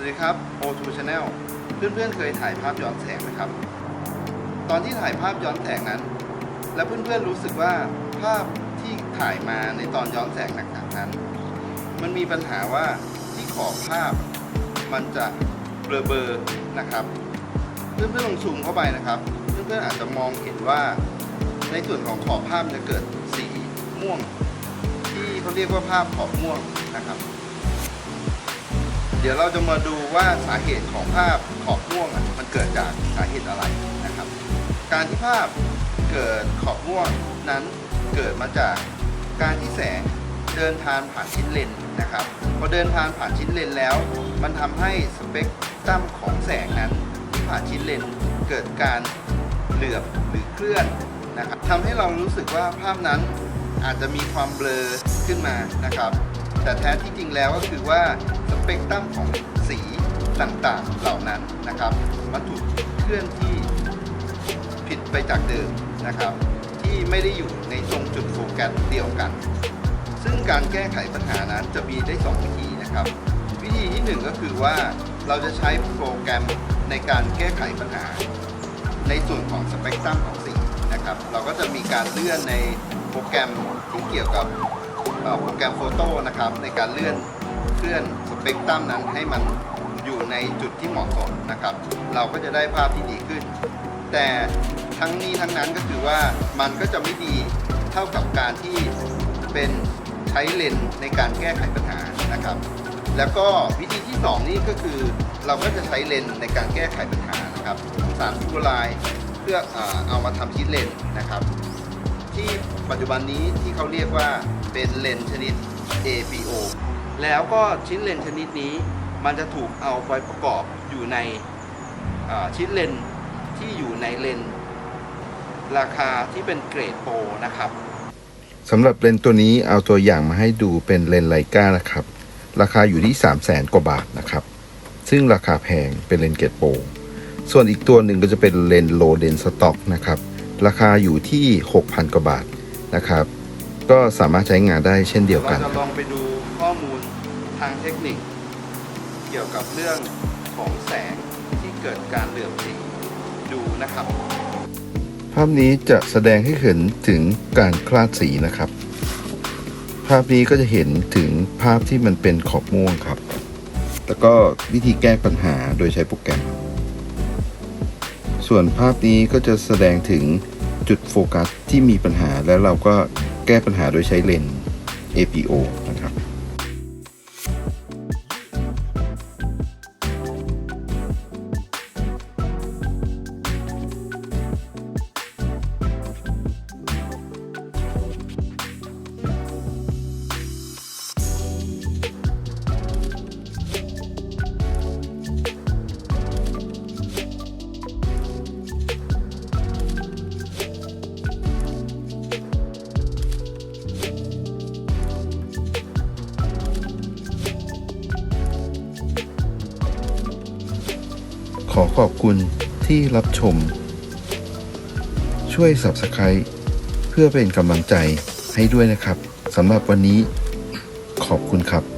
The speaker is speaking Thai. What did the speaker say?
สวัสดีครับ O2 Channel เพื่อนๆเคยถ่ายภาพย้อนแสงไหมครับ ตอนที่ถ่ายภาพย้อนแสงนั้น แล้วเพื่อนๆรู้สึกว่าภาพที่ถ่ายมาในตอนย้อนแสงหนักๆนั้น มันมีปัญหาว่าที่ขอบภาพมันจะเบลอๆนะครับ เพื่อนๆลองซูมเข้าไปนะครับ เพื่อนๆอาจจะมองเห็นว่าในส่วนของขอบภาพจะเกิดสีม่วง ที่เขาเรียกว่าภาพขอบม่วงนะครับ ดี๋ยวเราจะมาดูว่าสาเหตุของภาพขอบม่วงมันเกิดจากสาเหตุอะไรนะครับ การที่ภาพเกิดขอบม่วงนั้นเกิดมาจากการที่แสงเดินทางผ่านชิ้นเลนส์นะครับพอเดินทางผ่านชิ้นเลนส์แล้ว มันทำให้สเปกตรัมของแสงนั้นที่ผ่านชิ้นเลนส์เกิดการเหลือบหรือเคลื่อนนะครับทำให้เรารู้สึกว่าภาพนั้นอาจจะมีความเบลอขึ้นมานะครับ แต่แท้ที่จริงแล้วก็คือว่าสเปกตรัมของสีต่างๆเหล่านั้นนะครับ มันถูกเคลื่อนที่ผิดไปจากเดิมนะครับ ที่ไม่ได้อยู่ในตรงจุดโฟกัสเดียวกัน ซึ่งการแก้ไขปัญหานั้นจะมีได้ 2 วิธีนะครับ วิธีที่ 1 ก็คือว่าเราจะใช้โปรแกรมในการแก้ไขปัญหา ในส่วนของสเปกตรัมของสีนะครับ เราก็จะมีการเลื่อนในโปรแกรมที่เกี่ยวกับ โปรแกรมโฟโต้นะครับในการเลื่อนเคลื่อนสเปกตรัมนั้นให้มันอยู่ในจุดที่เหมาะสมนะครับ เราก็จะได้ภาพที่ดีขึ้น แต่ทั้งนี้ทั้งนั้นก็คือว่ามันก็จะไม่ดีเท่ากับการที่เป็นใช้เลนส์ในการแก้ไขปัญหานะครับ แล้วก็วิธีที่ 2 นี่ก็คือเราก็จะใช้เลนส์ในการแก้ไขปัญหานะครับสารฟิวไลเพื่อเอามาทำชิ้นเลนส์นะครับ ที่ปัจจุบันนี้ที่เขาเรียกว่า เป็นเลนส์ชนิด APO แล้วก็ชิ้นเลนส์ชนิดนี้ มันจะถูกเอาไปประกอบอยู่ในชิ้นเลนส์ที่อยู่ในเลนส์ราคาที่เป็นเกรดโปรนะครับสำหรับเลนส์ตัวนี้เอาตัวอย่างมาให้ดูเป็นเลนส์ไลกานะครับ ราคาอยู่ที่ 3 0 0แสนกว่าบาทนะครับ ซึ่งราคาแพงเป็นเลนส์เกรดโปรส่วนอีกตัวหนึ่งก็จะเป็นเลนส์โลเดนสต็อกนะครับ ราคาอยู่ที่ 6,000 กว่าบาทนะครับ ก็สามารถใช้งานได้เช่นเดียวเรากันจะลองไปดูข้อมูลทางเทคนิค เกี่ยวกับเรื่องของแสงที่เกิดการเหลื่อมสีดูนะครับ ภาพนี้จะแสดงให้เห็นถึงการคลาดสีนะครับ ภาพนี้ก็จะเห็นถึงภาพที่มันเป็นขอบม่วงครับ แล้วก็วิธีแก้ปัญหาโดยใช้โปรแกรม ส่วนภาพนี้ก็จะแสดงถึงจุดโฟกัสที่มีปัญหาแล้วเราก็ แก้ปัญหาโดยใช้เลนส์ APO ขอขอบคุณที่รับชม ช่วย Subscribe เพื่อเป็นกำลังใจให้ด้วยนะครับสำหรับวันนี้ขอบคุณครับ